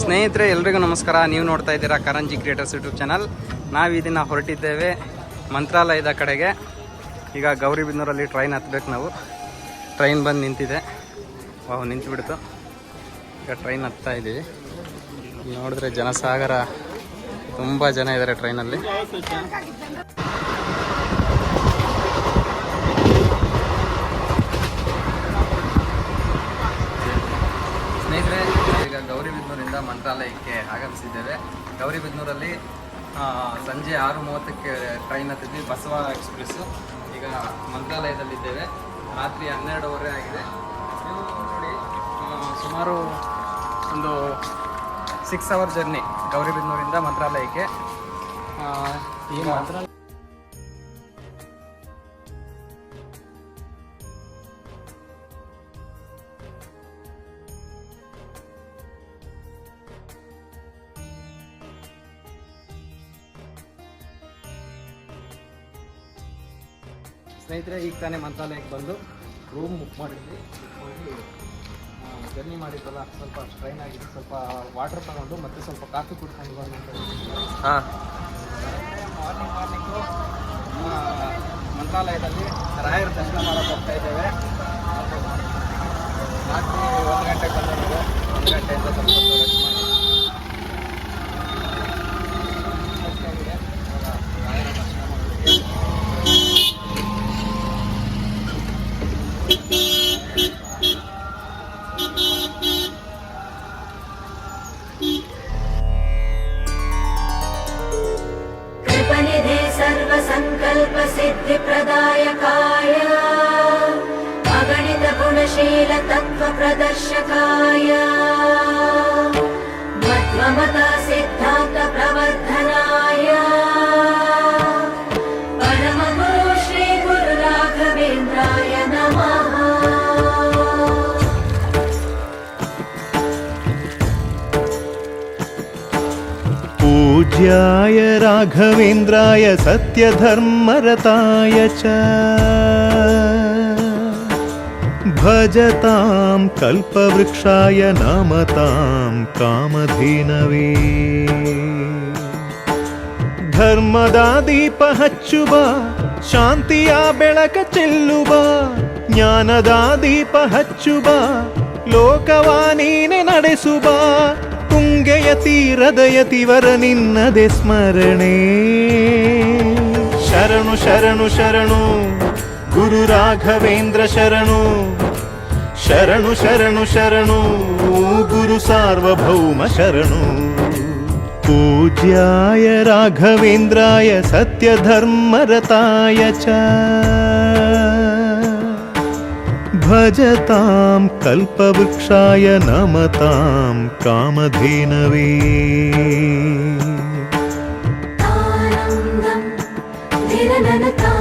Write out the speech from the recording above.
ಸ್ನೇಹಿತರೆ, ಎಲ್ರಿಗೂ ನಮಸ್ಕಾರ. ನೀವು ನೋಡ್ತಾ ಇದ್ದೀರಾ ಕರಂಜಿ ಕ್ರಿಯೇಟರ್ಸ್ ಯೂಟ್ಯೂಬ್ ಚಾನಲ್ ನಾವು ಇದನ್ನು ದಿನ ಹೊರಟಿದ್ದೇವೆ ಮಂತ್ರಾಲಯದ ಕಡೆಗೆ. ಈಗ ಗೌರಿಬಿದ್ನೂರಲ್ಲಿ ಟ್ರೈನ್ ಹತ್ಬೇಕು ನಾವು. ಟ್ರೈನ್ ಬಂದು ನಿಂತಿದೆ. ವಾಹ್, ನಿಂತುಬಿಡ್ತು. ಈಗ ಟ್ರೈನ್ ಹತ್ತಾ ಇದ್ದೀವಿ ನೋಡಿದ್ರೆ ಜನಸಾಗರ. ತುಂಬ ಜನ ಇದ್ದಾರೆ ಟ್ರೈನಲ್ಲಿ ಸ್ನೇಹಿತರೆ ಈಗ ಮಂತ್ರಾಲಯಕ್ಕೆ ಆಗಮಿಸಿದ್ದೇವೆ. ಗೌರಿಬಿದನೂರಲ್ಲಿ ಸಂಜೆ ಆರು ಮೂವತ್ತಕ್ಕೆ ಟ್ರೈನ್ ಹತ್ತಿದ್ವಿ, ಬಸವ ಎಕ್ಸ್ಪ್ರೆಸ್ಸು ಈಗ ಮಂತ್ರಾಲಯದಲ್ಲಿದ್ದೇವೆ. ರಾತ್ರಿ ಹನ್ನೆರಡುವರೆ ಆಗಿದೆ. ನೋಡಿ ಸುಮಾರು ಒಂದು ಸಿಕ್ಸ್ ಅವರ್ ಜರ್ನಿ ಗೌರಿಬಿದನೂರಿಂದ ಮಂತ್ರಾಲಯಕ್ಕೆ. ಈ ಮಂತ್ರಾಲಯ ಸ್ನೇಹಿತರೆ ಈಗ ತಾನೇ ಮಂತ್ರಾಲಯಕ್ಕೆ ಬಂದು ರೂಮ್ ಬುಕ್ ಮಾಡಿದ್ವಿ. ಹೋಗಿ ಜರ್ನಿ ಮಾಡಿದ್ವಲ್ಲ ಸ್ವಲ್ಪ ಸ್ಟ್ರೈನ್ ಆಗಿದೆ ಸ್ವಲ್ಪ ವಾಟರ್ ತಗೊಂಡು ಮತ್ತೆ ಸ್ವಲ್ಪ ಕಾಫಿ ಕುಡ್ಕೊಂಡು ಹಾಂ. ಮಾರ್ನಿಂಗ್ ಮಾರ್ನಿಂಗು ಮಂತ್ರಾಲಯದಲ್ಲಿ ರಾಯರ ದರ್ಶನ ಮಾಡಕ್ಕೆ ಹೋಗ್ತಾ ಇದ್ದೇವೆ. ರಾತ್ರಿ ಒಂದು ಗಂಟೆಗೆ ಬಂದಿದ್ದೇವೆ ಒಂದು ಗಂಟೆಯಿಂದ ಸ್ವಲ್ಪ कृपनिधे सर्वसङ्कल्पसिद्धिप्रदायकाय अगणित गुणशील तत्त्वप्रदर्शकाय पूज्याय राघवेन्द्राय सत्यधर्मरताय च भजतां कल्पवृक्षाय नमतां कामधेनवे ಧರ್ಮದ ದೀಪ ಹಚ್ಚುವ ಶಾಂತಿಯ ಬೆಳಕ ಚೆಲ್ಲುವ ಜ್ಞಾನದ ದೀಪ ಹಚ್ಚುವ ಲೋಕವ ನೀನೆ ನಡೆಸುವ ತುಂಗೆಯ ತೀರದ ಯತಿವರ ನಿನ್ನದೆ ಸ್ಮರಣೆ ಶರಣು ಶರಣು ಶರಣು ಗುರು ರಾಘವೇಂದ್ರ ಶರಣು ಶರಣು ಶರಣು ಶರಣು ಗುರು ಸಾರ್ವಭೌಮ ಶರಣು पूज्याय राघवेन्द्राय सत्यधर्मरताय च भजतां कल्पवृक्षाय नमतां कामधेनवे तानन्दं निरननता